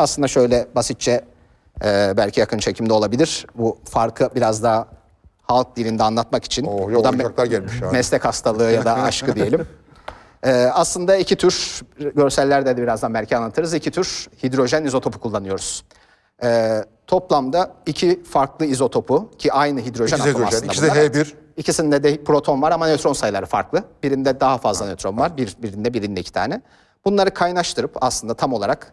aslında şöyle basitçe e, belki yakın çekimde olabilir. Bu farkı biraz daha halk dilinde anlatmak için. Oo, yok, da oyuncaklar gelmiş abi. meslek hastalığı ya da aşkı diyelim. E, aslında iki tür, görsellerde de birazdan belki anlatırız. iki tür hidrojen izotopu kullanıyoruz. E, toplamda iki farklı izotopu ki aynı hidrojen İkisi de atomu hidrojen, aslında ikisi de bunlar. H1. İkisinde de proton var ama nötron sayıları farklı. Birinde daha fazla nötron var, bir, birinde birinde iki tane. Bunları kaynaştırıp aslında tam olarak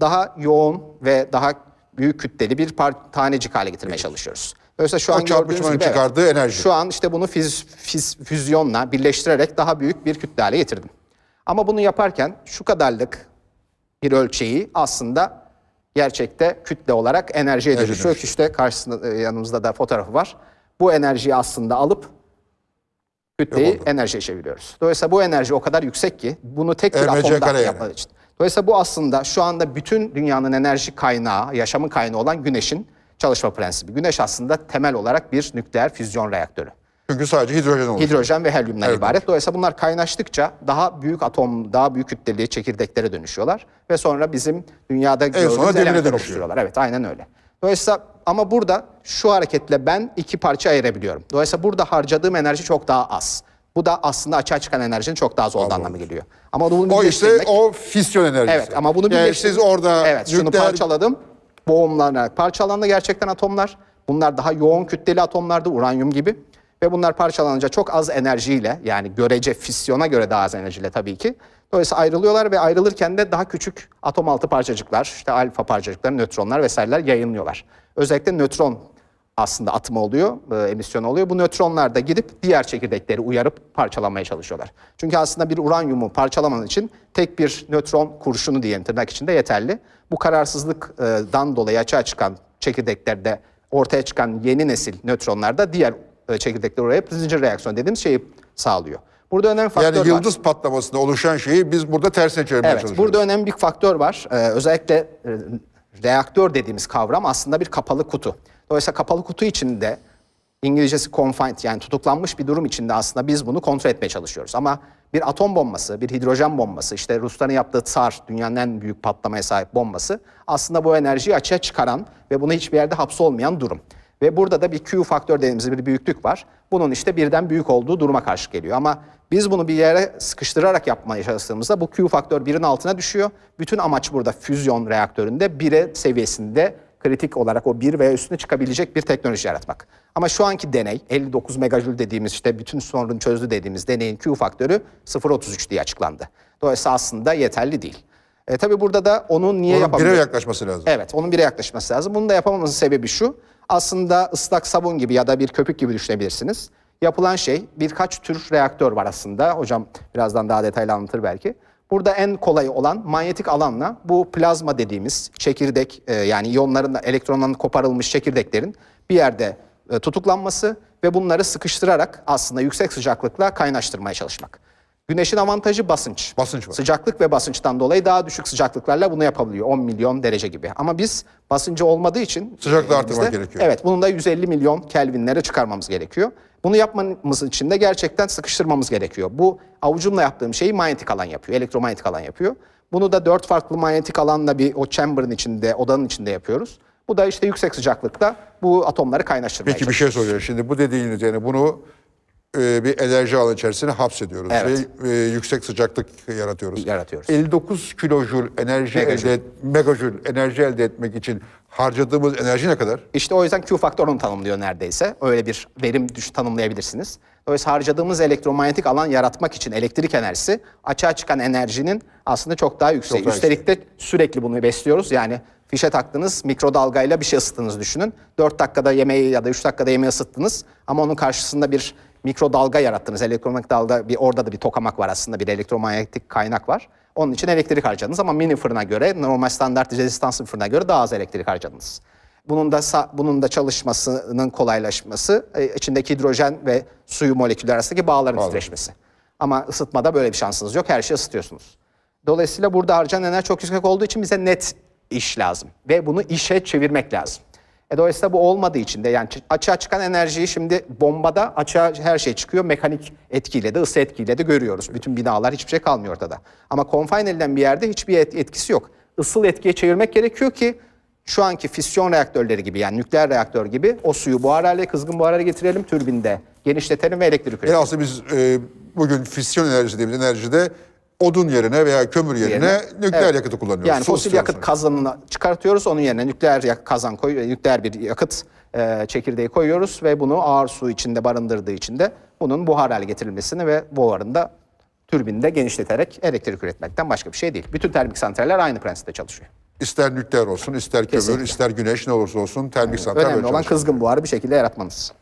daha yoğun ve daha büyük kütleli bir tanecik hale getirmeye çalışıyoruz. Dolayısıyla şu O an gördüğünüz gibi evet, çıkardığı enerji. şu an işte bunu fiz, fiz- füzyonla birleştirerek daha büyük bir kütle hale getirdim. Ama bunu yaparken şu kadarlık bir ölçeği aslında gerçekte kütle olarak enerjiye Enerji dönüşüyor. Ki işte karşısında e, yanımızda da fotoğrafı var. Bu enerjiyi aslında alıp kütleyi enerjiye çeviriyoruz. Dolayısıyla bu enerji o kadar yüksek ki bunu tek bir EMC atomda kare yani. yapmak için. Dolayısıyla bu aslında şu anda bütün dünyanın enerji kaynağı, yaşamın kaynağı olan güneşin çalışma prensibi. Güneş aslında temel olarak bir nükleer füzyon reaktörü Çünkü sadece hidrojen oluşuyor. hidrojen ve helyumdan Evet. ibaret. Dolayısıyla bunlar kaynaştıkça daha büyük atom, daha büyük kütleli çekirdeklere dönüşüyorlar ve sonra bizim dünyada gördüğümüz sonra demire elementler oluşturuyorlar. Evet, aynen öyle. Dolayısıyla ama burada şu hareketle ben iki parça ayırabiliyorum. Dolayısıyla burada harcadığım enerji çok daha az. Bu da aslında açığa çıkan enerjinin çok daha az olduğu anlamına geliyor. Ama bunu O işte birleştirmek- o fisyon enerjisi. Evet ama bunu yani birleştir- siz orada Evet şunu nükleer parçaladım. Boğumlanarak parçalandı gerçekten atomlar. Bunlar daha yoğun kütleli atomlardı uranyum gibi. Ve bunlar parçalanınca çok az enerjiyle yani görece fisyona göre daha az enerjiyle tabii ki. Dolayısıyla ayrılıyorlar ve ayrılırken de daha küçük atom altı parçacıklar, işte alfa parçacıklar, nötronlar vesaireler yayınlıyorlar. Özellikle nötron aslında atımı oluyor, e, emisyon oluyor. Bu nötronlar da gidip diğer çekirdekleri uyarıp parçalamaya çalışıyorlar. Çünkü aslında bir uranyumu parçalaman için tek bir nötron kurşunu diyelim tırnak içinde yeterli. Bu kararsızlıktan dolayı açığa çıkan çekirdeklerde ortaya çıkan yeni nesil nötronlar da diğer e, çekirdekler oraya zincir reaksiyon dediğimiz şeyi sağlıyor. Burada önemli faktör yani var. yıldız patlamasında oluşan şeyi biz burada tersine çevirmeye Evet, çalışıyoruz. burada önemli bir faktör var. Ee, özellikle e, reaktör dediğimiz kavram aslında bir kapalı kutu. Dolayısıyla kapalı kutu içinde İngilizcesi confined yani tutuklanmış bir durum içinde aslında biz bunu kontrol etmeye çalışıyoruz. Ama bir atom bombası, bir hidrojen bombası, işte Rusların yaptığı SAR, dünyanın en büyük patlamaya sahip bombası aslında bu enerjiyi açığa çıkaran ve bunu hiçbir yerde hapsolmayan durum. Ve burada da bir Q faktör dediğimiz bir büyüklük var. Bunun işte birden büyük olduğu duruma karşı geliyor. Ama biz bunu bir yere sıkıştırarak yapmaya çalıştığımızda bu Q faktör birin altına düşüyor. Bütün amaç burada füzyon reaktöründe 1'e seviyesinde kritik olarak o 1 veya üstüne çıkabilecek bir teknoloji yaratmak. Ama şu anki deney 59 megajül dediğimiz işte bütün sorun çözdü dediğimiz deneyin Q faktörü 0.33 diye açıklandı. Dolayısıyla aslında yeterli değil. E, tabii burada da onu niye Onun yapamıyoruz? bire yaklaşması lazım. Evet, onun bire yaklaşması lazım. Bunu da yapamamızın sebebi şu. Aslında ıslak sabun gibi ya da bir köpük gibi düşünebilirsiniz. Yapılan şey birkaç tür reaktör var aslında. Hocam birazdan daha detaylı anlatır belki. Burada en kolay olan manyetik alanla bu plazma dediğimiz çekirdek e, yani iyonların elektronların koparılmış çekirdeklerin bir yerde e, tutuklanması ve bunları sıkıştırarak aslında yüksek sıcaklıkla kaynaştırmaya çalışmak. Güneşin avantajı basınç. Basınç var. Sıcaklık ve basınçtan dolayı daha düşük sıcaklıklarla bunu yapabiliyor. 10 milyon derece gibi. Ama biz basıncı olmadığı için... Sıcaklığı artırmak gerekiyor. Evet, bunun da 150 milyon Kelvinlere çıkarmamız gerekiyor. Bunu yapmamız için de gerçekten sıkıştırmamız gerekiyor. Bu avucumla yaptığım şeyi manyetik alan yapıyor, elektromanyetik alan yapıyor. Bunu da dört farklı manyetik alanla bir o chamber'ın içinde, odanın içinde yapıyoruz. Bu da işte yüksek sıcaklıkta bu atomları kaynaştırmaya Peki bir şey soruyorum. Şimdi bu dediğiniz yani bunu e, bir enerji alanı içerisine hapsediyoruz Evet. ve e, yüksek sıcaklık yaratıyoruz. Yaratıyoruz. 59 kilojül enerji Megajül. elde et, megajül enerji elde etmek için harcadığımız enerji ne kadar? İşte o yüzden Q faktör onu tanımlıyor neredeyse. Öyle bir verim düş tanımlayabilirsiniz. Dolayısıyla harcadığımız elektromanyetik alan yaratmak için elektrik enerjisi açığa çıkan enerjinin aslında çok daha yüksek. Çok daha Üstelik de sürekli bunu besliyoruz. Yani fişe taktınız, mikrodalgayla bir şey ısıttığınızı düşünün. 4 dakikada yemeği ya da 3 dakikada yemeği ısıttınız ama onun karşısında bir mikrodalga yarattınız. Elektromanyetik dalga bir orada da bir tokamak var aslında bir elektromanyetik kaynak var. Onun için elektrik harcadınız ama mini fırına göre normal standart rezistanslı bir fırına göre daha az elektrik harcadınız. Bunun da bunun da çalışmasının kolaylaşması e, içindeki hidrojen ve suyu molekülleri arasındaki bağların titreşmesi. Ama ısıtmada böyle bir şansınız yok. Her şeyi ısıtıyorsunuz. Dolayısıyla burada harcanan enerji çok yüksek olduğu için bize net iş lazım. Ve bunu işe çevirmek lazım. E dolayısıyla bu olmadığı için de yani çı- açığa çıkan enerjiyi şimdi bombada açığa her şey çıkıyor. Mekanik etkiyle de ısı etkiyle de görüyoruz. Bütün binalar hiçbir şey kalmıyor ortada. Ama confine edilen bir yerde hiçbir et- etkisi yok. ısıl etkiye çevirmek gerekiyor ki şu anki fisyon reaktörleri gibi yani nükleer reaktör gibi o suyu buhar hale, kızgın buhar hale getirelim türbinde, genişletelim ve elektrik üretelim. Yani aslında biz e, bugün fisyon enerjisi dediğimiz enerjide odun yerine veya kömür yerine, Yerine, nükleer evet. yakıtı kullanıyoruz. Yani Su fosil yakıt kazanını çıkartıyoruz. Onun yerine nükleer yak- kazan koy, nükleer bir yakıt e, çekirdeği koyuyoruz ve bunu ağır su içinde barındırdığı için de bunun buhar hale getirilmesini ve buharın da türbinde genişleterek elektrik üretmekten başka bir şey değil. Bütün termik santraller aynı prensipte çalışıyor. İster nükleer olsun, ister kömür, Kesinlikle. ister güneş ne olursa olsun termik santral Önemli olan kızgın buharı bir şekilde yaratmanız.